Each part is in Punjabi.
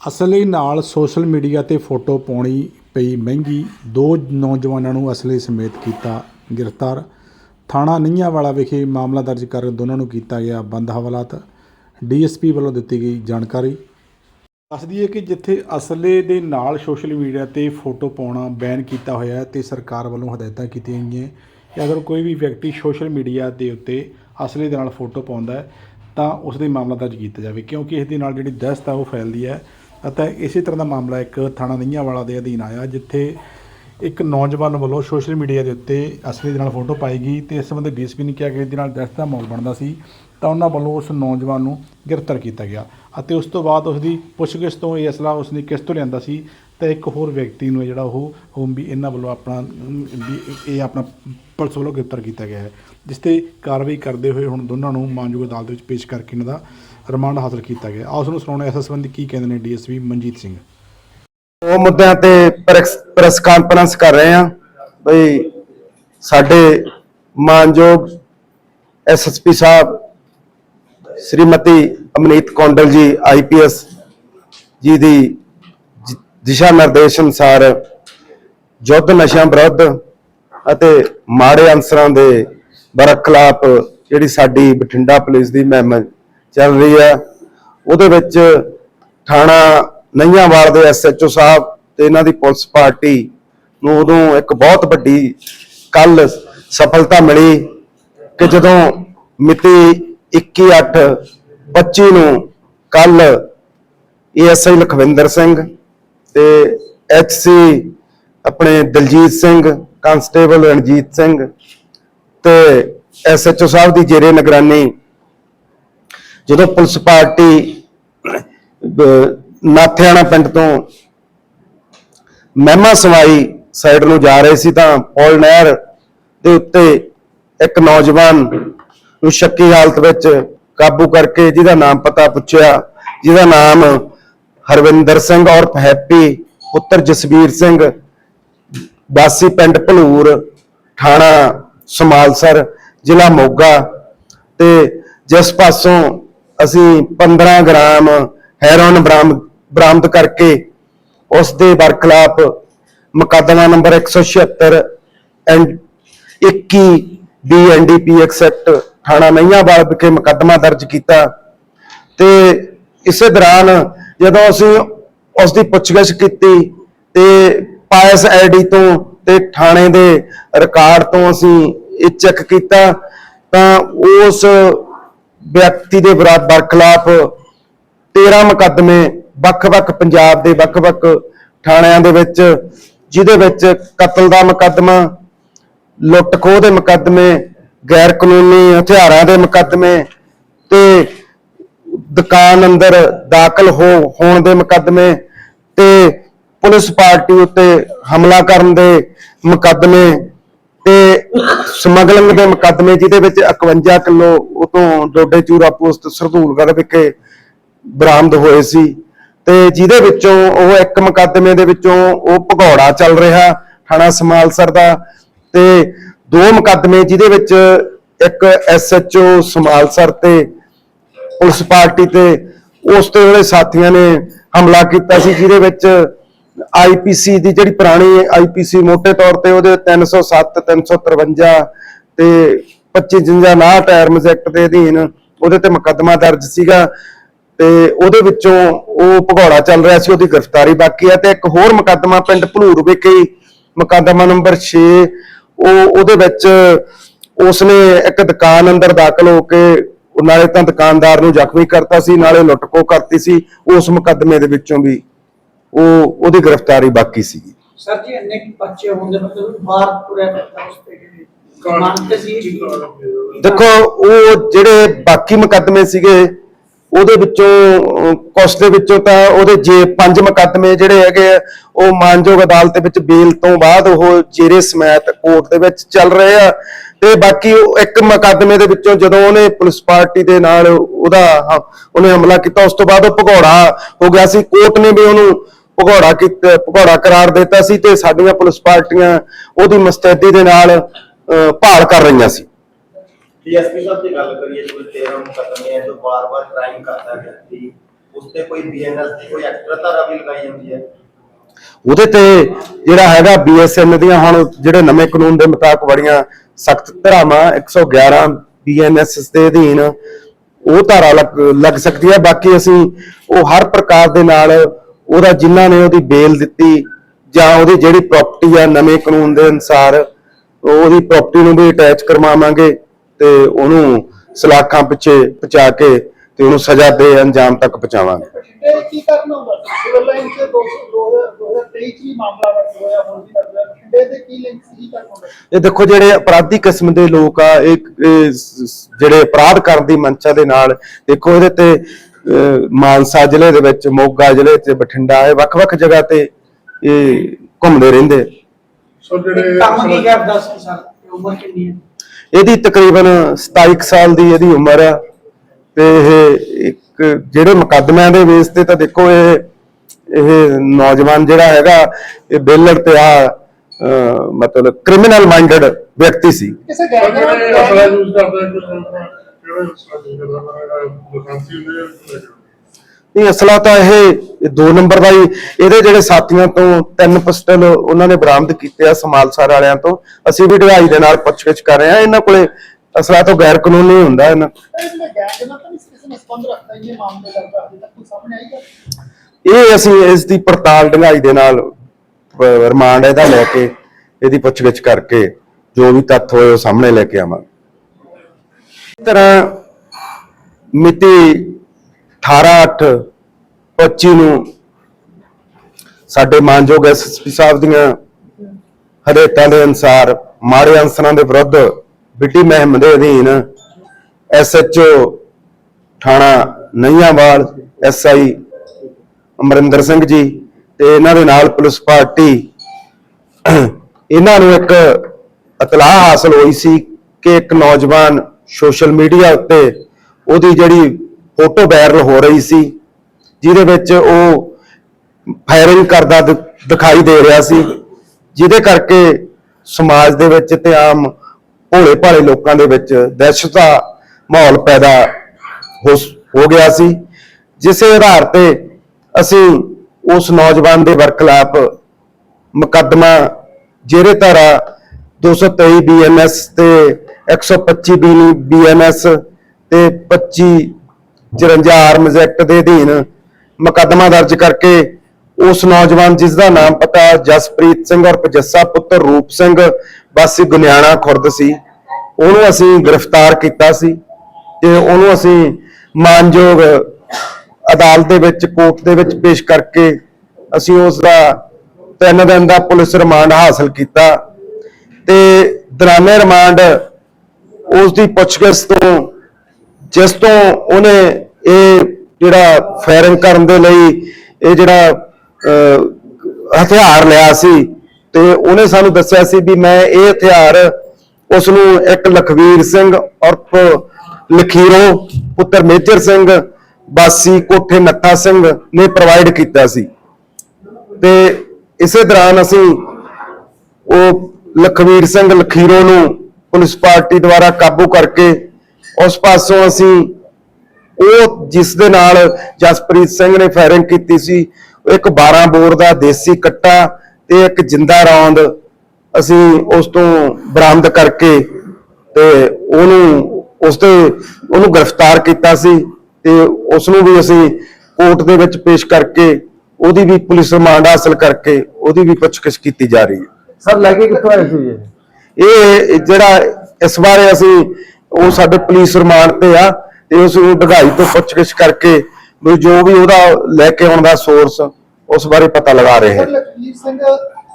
ਅਸਲੇ ਨਾਲ ਸੋਸ਼ਲ ਮੀਡੀਆ ਤੇ ਫੋਟੋ ਪਾਉਣੀ ਪਈ ਮਹਿੰਗੀ। ਦੋ ਨੌਜਵਾਨਾਂ ਨੂੰ ਅਸਲੇ ਸਮੇਤ ਕੀਤਾ ਗ੍ਰਿਫਤਾਰ। ਥਾਣਾ ਨਿੰਨਿਆਵਾਲਾ ਵਿਖੇ ਮਾਮਲਾ ਦਰਜ ਕਰ ਦੋਨਾਂ ਨੂੰ ਕੀਤਾ ਗਿਆ ਬੰਦ ਹਵਾਲਾਤ। ਡੀਐਸਪੀ ਵੱਲੋਂ ਦਿੱਤੀ ਗਈ ਜਾਣਕਾਰੀ। ਦੱਸ ਦਈਏ ਕਿ ਜਿੱਥੇ ਅਸਲੇ ਦੇ ਨਾਲ ਸੋਸ਼ਲ ਮੀਡੀਆ ਤੇ ਫੋਟੋ ਪਾਉਣਾ ਬੈਨ ਕੀਤਾ ਹੋਇਆ ਹੈ ਤੇ ਸਰਕਾਰ ਵੱਲੋਂ ਹਦਾਇਤਾਂ ਕੀਤੀਆਂ ਗਈਆਂ ਕਿ ਅਗਰ ਕੋਈ ਵੀ ਵਿਅਕਤੀ ਸੋਸ਼ਲ ਮੀਡੀਆ ਦੇ ਉੱਤੇ ਅਸਲੇ ਦੇ ਨਾਲ ਫੋਟੋ ਪਾਉਂਦਾ ਹੈ ਤਾਂ ਉਸ ਦੇ ਮਾਮਲਾ ਦਰਜ ਕੀਤਾ ਜਾਵੇ ਕਿਉਂਕਿ ਇਸ ਦੇ ਨਾਲ ਜਿਹੜੀ ਦਹਿਸ਼ਤ ਹੈ ਉਹ ਫੈਲਦੀ ਹੈ। ਅਤੇ ਇਸੇ ਤਰ੍ਹਾਂ ਦਾ ਮਾਮਲਾ ਇੱਕ ਥਾਣਾ ਨਿੰਨਿਆਵਾਲਾ ਦੇ ਅਧੀਨ ਆਇਆ, ਜਿੱਥੇ ਇੱਕ ਨੌਜਵਾਨ ਵੱਲੋਂ ਸੋਸ਼ਲ ਮੀਡੀਆ ਦੇ ਉੱਤੇ ਅਸਲੀ ਦੇ ਨਾਲ ਫੋਟੋ ਪਾਈ ਗਈ ਤੇ ਇਸ ਸੰਬੰਧੀ ਡੀਐਸਪੀ ਨੇ ਕਿਹਾ ਕਿ ਇਹਦੇ ਨਾਲ ਦਹਿਸ਼ਤ ਦਾ ਮਾਹੌਲ ਬਣਦਾ ਸੀ, ਤਾਂ ਉਹਨਾਂ ਵੱਲੋਂ ਉਸ ਨੌਜਵਾਨ ਨੂੰ ਗ੍ਰਿਫਤਾਰ ਕੀਤਾ ਗਿਆ ਅਤੇ ਉਸ ਤੋਂ ਬਾਅਦ ਉਸ ਦੀ ਪੁੱਛਗਿੱਛ ਤੋਂ ਇਹ ਅਸਲਾ ਉਸ ਨੇ ਕਿਸ ਤੋਂ ਲਿਆਂਦਾ ਸੀ ਤਾਂ ਇੱਕ ਹੋਰ ਵਿਅਕਤੀ ਨੂੰ ਹੈ ਜਿਹੜਾ ਉਹ ਹੋਮ ਵੀ ਇਹਨਾਂ ਵੱਲੋਂ ਆਪਣਾ ਵੀ ਇਹ ਆਪਣਾ ਪੁਲਿਸ ਵੱਲੋਂ ਗ੍ਰਿਫਤਾਰ ਕੀਤਾ ਗਿਆ ਹੈ, ਜਿਸ ਤੇ ਕਾਰਵਾਈ ਕਰਦੇ ਹੋਏ ਹੁਣ ਦੋਨਾਂ ਨੂੰ ਮਾਨਯੋਗ ਅਦਾਲਤ ਵਿੱਚ ਪੇਸ਼ ਕਰਕੇ ਇਹਨਾਂ ਦਾ ਰਿਮਾਂਡ ਹਾਸਲ ਕੀਤਾ ਗਿਆ। ਆਓ ਨੂੰ ਸੁਣਾਉਣਾ ਇਸ ਸੰਬੰਧੀ ਕੀ ਕਹਿੰਦੇ ਨੇ ਡੀਐਸਪੀ ਮਨਜੀਤ ਸਿੰਘ। ਉਹ ਮੁੱਦਿਆਂ ਤੇ ਪ੍ਰੈਸ ਕਾਨਫਰੰਸ ਕਰ ਰਹੇ ਆ ਬਈ ਸਾਡੇ ਮਾਨਯੋਗ ਐਸਐਸਪੀ ਸਾਹਿਬ, ਸ਼੍ਰੀਮਤੀ ਅਮਨੀਤ ਕੌਂਡਲ ਜੀ ਆਈਪੀਐਸ ਜੀ ਦੀ ਦਿਸ਼ਾ ਨਿਰਦੇਸ਼ ਅਨੁਸਾਰ ਯੁੱਧ ਨਸ਼ਿਆਂ ਵਿਰੁੱਧ ਅਤੇ ਮਾੜੇ ਅਨਸਰਾਂ ਦੇ ਬਰਖਲਾਫ ਜਿਹੜੀ ਸਾਡੀ ਬਠਿੰਡਾ ਪੁਲਿਸ ਦੀ ਮੁਹਿੰਮ ਚੱਲ ਰਹੀ ਹੈ, ਉਹਦੇ ਵਿੱਚ ਥਾਣਾ ਨਈਆਂਵਾਲ ਦੇ ਐਸਐਚਓ ਸਾਹਿਬ ਤੇ ਇਹਨਾਂ ਦੀ ਪੁਲਿਸ ਪਾਰਟੀ ਨੂੰ ਉਦੋਂ ਇੱਕ ਬਹੁਤ ਵੱਡੀ ਕੱਲ ਸਫਲਤਾ ਮਿਲੀ ਕਿ ਜਦੋਂ ਮਿਤੀ 21/8/25 ਨੂੰ ਕੱਲ ਏਐਸਆਈ ਲਖਵਿੰਦਰ ਸਿੰਘ ਤੇ ਐਚਸੀ ਆਪਣੇ ਦਲਜੀਤ ਸਿੰਘ ਕਾਂਸਟੇਬਲ ਰਣਜੀਤ ਸਿੰਘ ਤੇ ਐਸਐਚਓ ਸਾਹਿਬ ਦੀ ਜੇਰੇ ਨਿਗਰਾਨੀ, ਜਦੋਂ ਪੁਲਿਸ ਪਾਰਟੀ ਨਾਥਿਆਣਾ ਪਿੰਡ ਤੋਂ ਮਹਿਮਾ ਸਵਾਈ ਸਾਈਡ ਨੂੰ ਜਾ ਰਹੇ ਸੀ ਤਾਂ ਪੌਲ ਨਹਿਰ ਦੇ ਉੱਤੇ ਇੱਕ ਨੌਜਵਾਨ ਨੂੰ ਸ਼ੱਕੀ ਹਾਲਤ ਵਿੱਚ ਕਾਬੂ ਕਰਕੇ ਜਿਹਦਾ ਨਾਮ ਪਤਾ ਪੁੱਛਿਆ, ਜਿਹਦਾ ਨਾਮ ਹਰਵਿੰਦਰ ਸਿੰਘ ਔਰ ਹੈਪੀ ਪੁੱਤਰ ਜਸਵੀਰ ਸਿੰਘ, ਵਾਸੀ ਪਿੰਡ ਭਲੂਰ, ਥਾਣਾ ਸਮਾਲਸਰ, ਜ਼ਿਲ੍ਹਾ ਮੋਗਾ ਤੇ ਜਿਸ ਪਾਸੋਂ ਅਸੀਂ 15 ਗ੍ਰਾਮ ਹੈਰੋਨ ਬਰਾਮਦ ਬਰਾਮਦ ਕਰਕੇ ਉਸ ਦੇ ਬਰਖਲਾਫ ਮੁਕੱਦਮਾ ਨੰਬਰ 176 ਐਂਡ 21 ਬੀਐਨਡੀਪੀਐਕਸ ਐਕਟ ਥਾਣਾ ਨਈਆਂਵਾਲ ਵਿਖੇ ਮੁਕੱਦਮਾ ਦਰਜ ਕੀਤਾ ਤੇ ਇਸੇ ਦੌਰਾਨ ਜਦੋਂ ਅਸੀਂ ਉਸ ਦੀ ਪੁੱਛਗਿੱਛ ਕੀਤੀ ਤੇ ਪਾਇਸ ਆਈਡੀ ਤੋਂ ਤੇ ਥਾਣੇ ਦੇ ਰਿਕਾਰਡ ਤੋਂ ਅਸੀਂ ਇਹ ਚੈੱਕ ਕੀਤਾ, ਤਾਂ ਉਸ ਵਿਅਕਤੀ ਦੇ ਬਰਾਬਰ ਖਿਲਾਫ 13 ਮੁਕੱਦਮੇ ਵੱਖ-ਵੱਖ ਪੰਜਾਬ ਦੇ ਵੱਖ-ਵੱਖ ਥਾਣਿਆਂ ਦੇ ਵਿੱਚ, ਜਿਹਦੇ ਵਿੱਚ ਕਤਲ ਦਾ ਮੁਕੱਦਮਾ ਲੁੱਟ ਖੋਹ ਦੇ ਮੁਕੱਦਮੇ ਗੈਰ ਕਾਨੂੰਨੀ ਹਥਿਆਰਾਂ ਦੇ ਮੁਕੱਦਮੇ ਤੇ ਦੁਕਾਨ ਅੰਦਰ ਦਾਖਲ ਹੋ ਹੋਣ ਦੇ ਮੁਕੱਦਮੇ ਤੇ ਪੁਲਿਸ ਪਾਰਟੀ ਉੱਤੇ ਹਮਲਾ ਕਰਨ ਦੇ ਮੁਕੱਦਮੇ ਤੇ ਸਮਗਲਿੰਗ ਦੇ ਮੁਕੱਦਮੇ, ਜਿਹਦੇ ਵਿੱਚ 51 ਕਿਲੋ ਉਤੋਂ ਡੋਡੇ ਚੂਰਾ ਪੋਸਟ ਸਰਦੂਲਗੜ੍ਹ ਵਿਖੇ ਬਰਾਮਦ ਹੋਏ ਸੀ ਤੇ ਜਿਹਦੇ ਵਿੱਚੋਂ ਉਹ ਇੱਕ ਮੁਕੱਦਮੇ ਦੇ ਵਿੱਚੋਂ ਉਹ ਭਗੌੜਾ ਚੱਲ ਰਿਹਾ, ਥਾਣਾ ਸਮਾਲਸਰ ਦਾ, ਤੇ ਦੋ ਮੁਕੱਦਮੇ ਜਿਹਦੇ ਵਿੱਚ ਇੱਕ ਐਸਐਚਓ ਸਮਾਲਸਰ ਤੇ ਪੁਲਿਸ ਪਾਰਟੀ ਤੇ ਉਸ ਤੇ ਉਹਦੇ ਸਾਥੀਆਂ ਨੇ ਹਮਲਾ ਕੀਤਾ ਸੀ, ਜਿਹਦੇ ਵਿੱਚ ਆਈਪੀਸੀ ਦੀ ਜਿਹੜੀ ਪੁਰਾਣੀ ਆਈਪੀਸੀ ਮੋٹے ਤੌਰ ਤੇ ਉਹਦੇ 307 353 ਤੇ 2559 ਟਰਮਸ ਐਕਟ ਦੇ ਅਧੀਨ ਉਹਦੇ ਤੇ ਮੁਕੱਦਮਾ ਦਰਜ ਸੀਗਾ ਤੇ ਉਹਦੇ ਵਿੱਚੋਂ ਉਹ ਭਗੌੜਾ ਚੱਲ ਰਿਹਾ ਸੀ, ਉਹਦੀ ਗ੍ਰਿਫਤਾਰੀ ਬਾਕੀ ਹੈ ਤੇ ਇੱਕ ਹੋਰ ਮੁਕੱਦਮਾ ਪਿੰਡ ਭਲੂਰ ਵਿਖੇ ਮੁਕੱਦਮਾ ਨੰਬਰ 6 ਉਹ ਉਹਦੇ ਵਿੱਚ ਉਸਨੇ ਇੱਕ ਦੁਕਾਨ ਅੰਦਰ ਦਾਖਲ ਹੋ ਕੇ ਉਹ ਨਾਲੇ ਤਾਂ ਦੁਕਾਨਦਾਰ ਨੂੰ ਜ਼ਖਮੀ ਕਰਤਾ ਸੀ ਨਾਲੇ ਲੁੱਟਖੋ ਕਰਤੀ ਸੀ ਉਸ ਮੁਕੱਦਮੇ ਦੇ ਵਿੱਚੋਂ ਵੀ ਉਹ ਉਹਦੀ ਗ੍ਰਿਫਤਾਰੀ ਬਾਕੀ ਸੀ ਸਰ ਜੀ ਇੰਨੇ ਕੁ ਬੱਚੇ ਹੁੰਦੇ ਮਤਲਬ ਬਾਹਰ ਸੀ ਦੇਖੋ ਉਹ ਜਿਹੜੇ ਬਾਕੀ ਮੁਕੱਦਮੇ ਸੀਗੇ ਉਹਦੇ ਵਿੱਚੋਂ ਕੁਛ ਦੇ ਵਿੱਚੋਂ ਤਾਂ ਉਹਦੇ ਜੇ ਪੰਜ ਮੁਕੱਦਮੇ ਜਿਹੜੇ ਹੈਗੇ ਉਹ ਮਾਨਯੋਗ ਅਦਾਲਤ ਦੇ ਵਿੱਚ ਬੇਲ ਤੋਂ ਬਾਅਦ ਉਹ ਜੇਰੇ ਸਮੈਤ ਕੋਰਟ ਦੇ ਵਿੱਚ ਚੱਲ ਰਹੇ ਆ। ਤੇ ਬਾਕੀ ਉਹ ਇੱਕ ਮੁਕੱਦਮੇ ਦੇ ਵਿੱਚੋਂ ਜਦੋਂ ਉਹਨੇ ਪੁਲਿਸ ਪਾਰਟੀ ਦੇ ਨਾਲ ਉਹਦਾ ਹ- ਉਹਨੇ ਹਮਲਾ ਕੀਤਾ ਉਸ ਤੋਂ ਬਾਅਦ ਉਹ ਭਗੌੜਾ ਹੋ ਗਿਆ ਸੀ। ਕੋਰਟ ਨੇ ਵੀ ਉਹਨੂੰ ਭਗੌੜਾ ਕੀਤਾ ਭਗੌੜਾ ਕਰਾਰ ਦਿੱਤਾ ਸੀ ਤੇ ਸਾਡੀਆਂ ਪੁਲਿਸ ਪਾਰਟੀਆਂ ਉਹਦੀ ਮੁਸਤੈਦੀ ਦੇ ਨਾਲ ਅਹ, ਭਾਲ ਕਰ ਰਹੀਆਂ ਸੀ। ਡੀਐਸਪੀ ਸਾਹਿਬ ਦੀ ਗੱਲ ਕਰੀਏ ਜੋ 13 ਮੁਕੱਦਮੇ ਹੈ ਜੋ ਬਾਰ-ਬਾਰ ਕ੍ਰਾਈਮ ਕਰਦਾ ਵਿਅਕਤੀ ਉਸ ਤੇ ਕੋਈ ਬੀਐਨਐਸ ਦੀ ਕੋਈ ਐਕਸਟਰਾ ਧਾਰਾ ਵੀ ਲਗਾਈ ਜਾਂਦੀ ਹੈ? ਉਹਦੇ ਤੇ ਜਿਹੜਾ ਹੈਗਾ ਬੀਐਸਐਨ ਦੀਆਂ ਹੁਣ ਜਿਹੜੇ ਨਵੇਂ ਕਾਨੂੰਨ ਦੇ ਮੁਤਾਬਕ ਬੜੀਆਂ ਸਖਤ ਧਾਰਾਵਾਂ 111 ਬੀਐਨਐਸ ਦੇ ਅਧੀਨ ਉਹ ਧਾਰਾ ਲੱਗ ਲੱਗ ਸਕਦੀ ਹੈ। ਬਾਕੀ ਅਸੀਂ ਉਹ ਹਰ ਪ੍ਰਕਾਰ ਦੇ ਨਾਲ ਉਹਦਾ ਜਿਨ੍ਹਾਂ ਨੇ ਉਹਦੀ ਬੇਲ ਦਿੱਤੀ ਜਾਂ ਉਹਦੀ ਜਿਹੜੀ ਪ੍ਰਾਪਰਟੀ ਆ ਨਵੇਂ ਕਾਨੂੰਨ ਦੇ ਅਨੁਸਾਰ, ਉਹਦੀ ਪ੍ਰਾਪਰਟੀ ਨੂੰ ਵੀ ਅਟੈਚ ਕਰਵਾਵਾਂਗੇ ਤੇ ਉਹਨੂੰ ਸਲਾਖਾਂ ਪਿੱਛੇ ਪਹੁੰਚਾ ਕੇ ਤੇ ਉਹਨੂੰ ਸਜ਼ਾ ਦੇ ਅੰਜਾਮ ਤੱਕ ਪਹੁੰਚਾਵਾਂਗੇ। ਬਠਿੰਡੇ ਕੀ ਕਰਨਾ ਹੁੰਦਾ ਸਿਵਲ ਲਾਈਨ ਚ 2023 ਚ ਵੀ ਮਾਮਲਾ ਦਰਜ ਹੋਇਆ ਹੁਣ ਵੀ ਦਰਜ ਹੋਇਆ। ਬਠਿੰਡੇ ਦੇ ਕੀ ਲਿੰਕ ਸੀ? ਕੀ ਕਰਨਾ ਹੁੰਦਾ ਇਹ ਦੇਖੋ ਜਿਹੜੇ ਅਪਰਾਧੀ ਕਿਸਮ ਦੇ ਲੋਕ ਆ ਇਹ ਜਿਹੜੇ ਅਪਰਾਧ ਕਰਨ ਦੀ ਮਨਸ਼ਾ ਦੇ ਨਾਲ ਦੇਖੋ ਇਹਦੇ ਤੇ ਮਾਨਸਾ ਜ਼ਿਲ੍ਹੇ ਦੇ ਵਿੱਚ ਮੋਗਾ ਜ਼ਿਲ੍ਹੇ ਤੇ ਬਠਿੰਡਾ ਇਹ ਵੱਖ-ਵੱਖ ਜਗ੍ਹਾ ਤੇ ਇਹ ਘੁੰਮਦੇ ਰਹਿੰਦੇ ਸੋ ਕੰਮ ਕੀ ਕਰਦਾ ਸੀ ਸਰ? ਉਮਰ ਕਿੰਨੀ ਹੈ? ਇਹਦੀ ਤਕਰੀਬਨ 27 ਕੁ ਸਾਲ ਦੀ ਇਹਦੀ ਉਮਰ ਆ। ਤੇ ਇਹ ਇੱਕ ਜਿਹੜੇ ਮੁਕੱਦਮਿਆਂ ਦੇ ਬੇਸ ਤੇ ਤਾਂ ਦੇਖੋ ਇਹ ਇਹ ਨੌਜਵਾਨ ਜਿਹੜਾ ਹੈਗਾ ਇਹ ਬੇਲੜ ਤੇ ਆ ਮਤਲਬ ਕ੍ਰਿਮੀਨਲ ਮਾਈਂਡਡ ਵਿਅਕਤੀ ਸੀ। ਕਿਸੇ ਅਸਲਾ ਨਹੀਂ ਤਾਂ ਇਹ ਇਹ ਦੋ ਨੰਬਰ ਦਾ ਹੀ ਇਹਦੇ ਜਿਹੜੇ ਸਾਥੀਆਂ ਤੋਂ ਤਿੰਨ ਪਿਸਟਲ ਉਹਨਾਂ ਨੇ ਬਰਾਮਦ ਕੀਤੇ ਆ ਸਮਾਲਸਰ ਵਾਲਿਆਂ ਤੋਂ ਅਸੀਂ ਵੀ ਢਗਾਈ ਦੇ ਨਾਲ ਪੁੱਛਗਿੱਛ ਕਰ ਰਹੇ ਆ ਇਹਨਾਂ ਕੋਲੇ ਅਸਲਾ ਤੋਂ ਗੈਰ ਕਾਨੂੰਨੀ ਹੁੰਦਾ ਇਹਨਾਂ ਜਿਹੜੇ ਇਹ ਅਸੀਂ ਇਸ ਦੀ ਪੜਤਾਲ ਢੰਗਾਈ ਦੇ ਨਾਲ ਰਿਮਾਂਡ ਇਹਦਾ ਲੈ ਕੇ, ਇਹਦੀ ਪੁੱਛਗਿੱਛ ਕਰਕੇ, ਜੋ ਵੀ ਤੱਥ ਹੋਏ ਉਹ ਸਾਹਮਣੇ ਲੈ ਕੇ ਆਵਾਂਗੇ। ਇਸ ਤਰ੍ਹਾਂ ਮਿਤੀ 18/8/25 ਨੂੰ ਸਾਡੇ ਮਾਨਯੋਗ ਐਸਐਸਪੀ ਸਾਹਿਬ ਦੀਆਂ ਹਦਾਇਤਾਂ ਦੇ ਅਨੁਸਾਰ ਮਾੜੇ ਅਨਸਰਾਂ ਦੇ ਵਿਰੁੱਧ ਬਿੱਟੀ ਮਹਿਮ ਦੇ ਅਧੀਨ ਐਸਐਚਓ ਥਾਣਾ ਨਈਆਂਵਾਲ, ਐਸਆਈ ਅਮਰਿੰਦਰ ਸਿੰਘ ਜੀ ਤੇ ਇਹਨਾਂ ਦੇ ਨਾਲ ਪੁਲਿਸ ਪਾਰਟੀ ਇਹਨਾਂ ਨੂੰ ਇੱਕ ਇਤਲਾਹ ਹਾਸਲ ਹੋਈ ਸੀ ਕਿ ਇੱਕ ਨੌਜਵਾਨ ਸੋਸ਼ਲ ਮੀਡੀਆ ਉੱਤੇ ਉਹਦੀ ਜਿਹੜੀ ਫੋਟੋ ਵਾਇਰਲ ਹੋ ਰਹੀ ਸੀ, ਜਿਹਦੇ ਵਿੱਚ ਉਹ ਫਾਇਰਿੰਗ ਕਰਦਾ ਦਿਖਾਈ ਦੇ ਰਿਹਾ ਸੀ, ਜਿਹਦੇ ਕਰਕੇ ਸਮਾਜ ਦੇ ਵਿੱਚ ਤੇ ਆਮ ਭੋਲੇ ਭਾਲੇ ਲੋਕਾਂ ਦੇ ਵਿੱਚ ਦਹਿਸ਼ਤ ਦਾ ਮਾਹੌਲ ਪੈਦਾ ਹੋ ਸ- ਹੋ ਗਿਆ ਸੀ। ਜਿਸੇ ਆਧਾਰ ਤੇ ਅਸੀਂ ਉਸ ਨੌਜਵਾਨ ਦੇ ਵਰਖਲਾਪ ਮੁਕੱਦਮਾ ਜਿਹੜੇ ਧਾਰਾ 223 ਬੀਐਨਐਸ ਤੇ 125 ਬੀਐਨਐਸ ਤੇ 25 54 ਆਰਮਜ਼ ਐਕਟ ਦੇ ਅਧੀਨ ਮੁਕੱਦਮਾ ਦਰਜ ਕਰਕੇ ਉਸ ਨੌਜਵਾਨ ਜਿਸ ਦਾ ਨਾਮ ਪਤਾ ਜਸਪ੍ਰੀਤ ਸਿੰਘ ਔਰ ਪਜੱਸਾ ਪੁੱਤਰ ਰੂਪ ਸਿੰਘ ਵਾਸੀ ਗੁਨਿਆਣਾ ਖੁਰਦ ਸੀ। ਉਹਨੂੰ ਅਸੀਂ ਗ੍ਰਿਫਤਾਰ ਕੀਤਾ ਸੀ ਤੇ ਉਹਨੂੰ ਅਸੀਂ ਮਾਨਯੋਗ ਅਦਾਲਤ ਦੇ ਵਿੱਚ, ਕੋਰਟ ਦੇ ਵਿੱਚ ਪੇਸ਼ ਕਰਕੇ ਅਸੀਂ ਉਸ ਦਾ ਤਿੰਨ ਦਿਨ ਦਾ ਪੁਲਿਸ ਰਿਮਾਂਡ ਹਾਸਲ ਕੀਤਾ ਤੇ ਦੌਰਾਨੇ ਰਿਮਾਂਡ ਉਸ ਦੀ ਪੁੱਛਗਿੱਛ ਤੋਂ, ਜਿਸ ਤੋਂ ਉਹਨੇ ਇਹ ਜਿਹੜਾ ਫਾਇਰਿੰਗ ਕਰਨ ਦੇ ਲਈ, ਇਹ ਜਿਹੜਾ ਹਥਿਆਰ ਲਿਆ ਸੀ ਤੇ ਉਹਨੇ ਸਾਨੂੰ ਦੱਸਿਆ ਸੀ ਵੀ ਮੈਂ ਇਹ ਹਥਿਆਰ ਉਸ ਨੂੰ ਇੱਕ ਲਖਵੀਰ ਸਿੰਘ ਉਰਫ ਲਖੀਰੋ ਪੁੱਤਰ ਮੇਜਰ ਸਿੰਘ, ਬਾਸੀ ਕੋਠੇ ਨੱਥਾ ਸਿੰਘ ਨੇ ਪ੍ਰੋਵਾਈਡ ਕੀਤਾ ਸੀ। ਤੇ ਇਸੇ ਦੌਰਾਨ ਅਸੀਂ ਉਹ ਲਖਵੀਰ ਸਿੰਘ ਲਖੀਰੋ ਨੂੰ ਪੁਲਿਸ ਪਾਰਟੀ ਦੁਆਰਾ ਕਾਬੂ ਕਰਕੇ ਉਸ ਪਾਸੋਂ ਅਸੀਂ ਉਹ ਜਿਸ ਦੇ ਨਾਲ ਜਸਪ੍ਰੀਤ ਸਿੰਘ ਨੇ ਫਾਇਰਿੰਗ ਕੀਤੀ ਸੀ ਇੱਕ 12 ਬੋਰ ਦਾ ਦੇਸੀ ਕੱਟਾ ਤੇ ਇੱਕ ਜਿੰਦਾ ਰੌਂਦ ਅਸੀਂ ਉਸ ਤੋਂ ਬਰਾਮਦ ਕਰਕੇ ਤੇ ਉਹਨੂੰ ਉਸ ਤੇ ਉਹਨੂੰ ਗ੍ਰਿਫਤਾਰ ਕੀਤਾ ਸੀ ਤੇ ਉਸ ਨੂੰ ਵੀ ਅਸੀਂ ਕੋਰਟ ਦੇ ਵਿੱਚ ਪੇਸ਼ ਕਰਕੇ ਉਹਦੀ ਵੀ ਪੁਲਿਸ ਰਿਮਾਂਡ ਹਾਸਲ ਕਰਕੇ ਉਹਦੀ ਵੀ ਪੁੱਛਗਿੱਛ ਕੀਤੀ ਜਾ ਰਹੀ ਹੈ। ਸਰ ਲੈ ਕੇ ਕਿੱਥੋਂ ਆਏ ਸੀ ਇਹ? ਜਿਹੜਾ ਇਸ ਬਾਰੇ ਅਸੀਂ ਉਹ ਸਾਡੇ ਪੁਲਿਸ ਰਿਮਾਂਡ ਤੇ ਆ ਤੇ ਉਸ ਨੂੰ ਢਗਾਈ ਤੋਂ ਪੁੱਛਗਿੱਛ ਕਰਕੇ ਵੀ ਜੋ ਵੀ ਉਹਦਾ ਲੈ ਕੇ ਆਉਣ ਦਾ ਸੋਰਸ ਉਸ ਬਾਰੇ ਪਤਾ ਲਗਾ ਰਹੇ ਹਾਂ। ਸਰ ਲਖਵੀਰ ਸਿੰਘ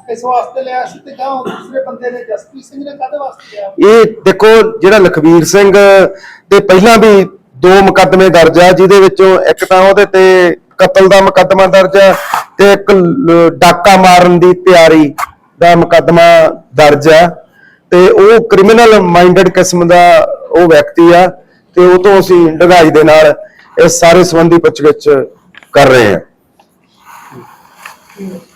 ਇਸ ਵਾਸਤੇ ਲਿਆ ਸੀ ਤੇ ਗਾਂ ਦੂਸਰੇ ਬੰਦੇ ਨੇ ਜਸਪ੍ਰੀਤ ਸਿੰਘ ਨੇ ਕਾਹਦੇ ਵਾਸਤੇ ਲਿਆ? ਇਹ ਦੇਖੋ ਜਿਹੜਾ ਲਖਵੀਰ ਸਿੰਘ ਤੇ ਪਹਿਲਾਂ ਵੀ ਦੋ ਮੁਕੱਦਮੇ ਦਰਜ ਆ ਜਿਹਦੇ ਵਿੱਚੋਂ ਇੱਕ ਤਾਂ ਉਹਦੇ ਤੇ ਕਤਲ ਦਾ ਮੁਕੱਦਮਾ ਦਰਜ ਆ ਤੇ ਇੱਕ ਡਾਕਾ ਮਾਰਨ ਦੀ ਤਿਆਰੀ ਦਾ ਮੁਕੱਦਮਾ ਦਰਜ ਆ। ਤੇ ਉਹ ਕ੍ਰਿਮੀਨਲ ਮਾਈਂਡਡ ਕਿਸਮ ਦਾ ਉਹ ਵਿਅਕਤੀ ਆ ਤੇ ਉਹ ਤੋਂ ਅਸੀਂ ਢਗਾਈ ਦੇ ਨਾਲ ਇਸ ਸਾਰੇ ਸੰਬੰਧੀ ਪੁੱਛਗਿੱਛ ਕਰ ਰਹੇ ਹਾਂ। Deus.